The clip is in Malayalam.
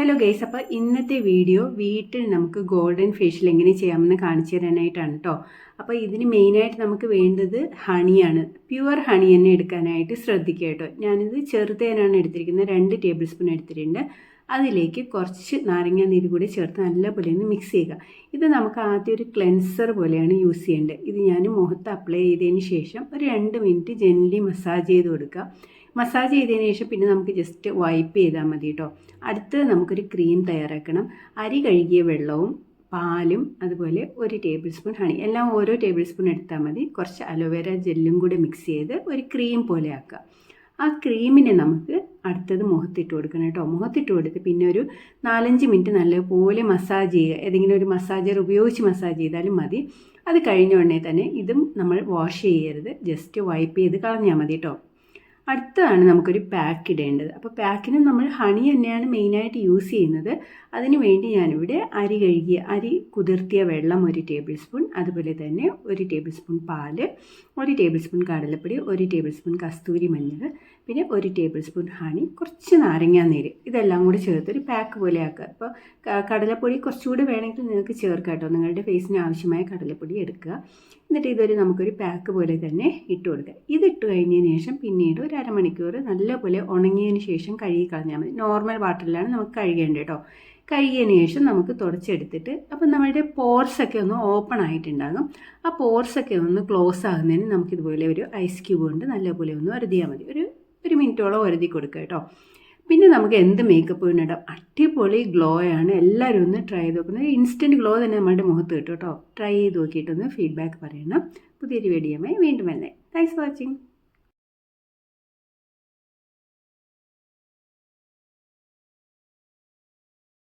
ഹലോ ഗൈസ് അപ്പോൾ ഇന്നത്തെ വീഡിയോ വീട്ടിൽ നമുക്ക് ഗോൾഡൻ ഫേഷ്യൽ എങ്ങനെ ചെയ്യാമെന്ന് കാണിച്ചു തരാനായിട്ടാണ് കേട്ടോ അപ്പോൾ ഇതിന് മെയിനായിട്ട് നമുക്ക് വേണ്ടത് ഹണിയാണ് പ്യുവർ ഹണി തന്നെ എടുക്കാനായിട്ട് ശ്രദ്ധിക്കുക കേട്ടോ ഞാനിത് ചെറുതേനാണ് എടുത്തിരിക്കുന്നത്. രണ്ട് ടേബിൾ സ്പൂൺ എടുത്തിട്ടുണ്ട്. അതിലേക്ക് കുറച്ച് നാരങ്ങ നീര് കൂടി ചേർത്ത് നല്ലപോലെ ഒന്ന് മിക്സ് ചെയ്യുക. ഇത് നമുക്ക് ആദ്യം ഒരു ക്ലെൻസർ പോലെയാണ് യൂസ് ചെയ്യേണ്ടത്. ഇത് ഞാൻ മുഖത്ത് അപ്ലൈ ചെയ്തതിന് ശേഷം ഒരു രണ്ട് മിനിറ്റ് ജെൻലി മസാജ് ചെയ്ത് കൊടുക്കുക. മസാജ് ചെയ്തതിന് ശേഷം പിന്നെ നമുക്ക് ജസ്റ്റ് വൈപ്പ് ചെയ്താൽ മതി കേട്ടോ അടുത്ത് നമുക്കൊരു ക്രീം തയ്യാറാക്കണം. അരി കഴുകിയ വെള്ളവും പാലും അതുപോലെ ഒരു ടേബിൾ സ്പൂൺ ഹണി എല്ലാം ഓരോ ടേബിൾ സ്പൂൺ എടുത്താൽ മതി. കുറച്ച് അലോവേര ജെല്ലും കൂടെ മിക്സ് ചെയ്ത് ഒരു ക്രീം പോലെ ആക്കുക ആ ക്രീമിനെ നമുക്ക് അടുത്തത് മുഖത്തിട്ട് കൊടുക്കണം കേട്ടോ മുഖത്തിട്ട് കൊടുത്ത് പിന്നെ ഒരു നാലഞ്ച് മിനിറ്റ് നല്ലപോലെ മസാജ് ചെയ്യുക. ഏതെങ്കിലും ഒരു മസാജർ ഉപയോഗിച്ച് മസാജ് ചെയ്താലും മതി. അത് കഴിഞ്ഞ ഉടനെ തന്നെ ഇതും നമ്മൾ വാഷ് ചെയ്യരുത്. ജസ്റ്റ് വൈപ്പ് ചെയ്ത് കളഞ്ഞാൽ മതി കേട്ടോ അടുത്തതാണ് നമുക്കൊരു പാക്ക് ഇടേണ്ടത്. അപ്പോൾ പാക്കിന് നമ്മൾ ഹണി തന്നെയാണ് മെയിനായിട്ട് യൂസ് ചെയ്യുന്നത്. അതിന് വേണ്ടി ഞാനിവിടെ അരി കഴുകിയ അരി കുതിർത്തിയ വെള്ളം ഒരു ടേബിൾ സ്പൂൺ അതുപോലെ തന്നെ ഒരു ടേബിൾ സ്പൂൺ പാൽ ഒരു ടേബിൾ സ്പൂൺ കടലപ്പൊടി ഒരു ടേബിൾ സ്പൂൺ കസ്തൂരി മഞ്ഞൾ പിന്നെ ഒരു ടേബിൾ സ്പൂൺ ഹണി കുറച്ച് നാരങ്ങാനീര് ഇതെല്ലാം കൂടി ചേർത്ത് ഒരു പാക്ക് പോലെ ആക്കുക. അപ്പോൾ കടലപ്പൊടി കുറച്ചുകൂടി വേണമെങ്കിൽ നിങ്ങൾക്ക് ചേർക്കാം കേട്ടോ. നിങ്ങളുടെ ഫേസിന് ആവശ്യമായ കടലപ്പൊടി എടുക്കുക. എന്നിട്ട് ഇതൊരു നമുക്കൊരു പാക്ക് പോലെ തന്നെ ഇട്ട് കൊടുക്കുക. ഇതിട്ട് കഴിഞ്ഞതിന് ശേഷം പിന്നീട് ഒരു അരമണിക്കൂർ നല്ലപോലെ ഉണങ്ങിയതിന് ശേഷം കഴുകി കളഞ്ഞാൽ മതി. നോർമൽ വാട്ടറിലാണ് നമുക്ക് കഴുകേണ്ടത് കേട്ടോ. കഴുകിയതിന് ശേഷം നമുക്ക് തുടച്ചെടുത്തിട്ട് അപ്പം നമ്മളുടെ പോർസൊക്കെ ഒന്ന് ഓപ്പൺ ആയിട്ടുണ്ടാകും. ആ പോർസൊക്കെ ഒന്ന് ക്ലോസ് ആകുന്നതിന് നമുക്കിതുപോലെ ഒരു ഐസ് ക്യൂബ് കൊണ്ട് നല്ലപോലെ ഒന്ന് വരുതിയാൽ മതി. ഒരു ഒരു മിനിറ്റോളം വരുതി കൊടുക്കുക കേട്ടോ. പിന്നെ നമുക്ക് എന്ത് മേക്കപ്പ് ഇടാം അടിപൊളി ഗ്ലോ ആണ്. എല്ലാവരും ഒന്ന് ട്രൈ ചെയ്ത് നോക്കുന്നത് ഇൻസ്റ്റന്റ് ഗ്ലോ തന്നെ നമ്മുടെ മുഖത്ത് കിട്ടും കേട്ടോ. ട്രൈ ചെയ്ത് നോക്കിയിട്ടൊന്ന് ഫീഡ്ബാക്ക് പറയണം. പുതിയൊരു വീഡിയോമായി വീണ്ടും വന്നേ. Thanks for watching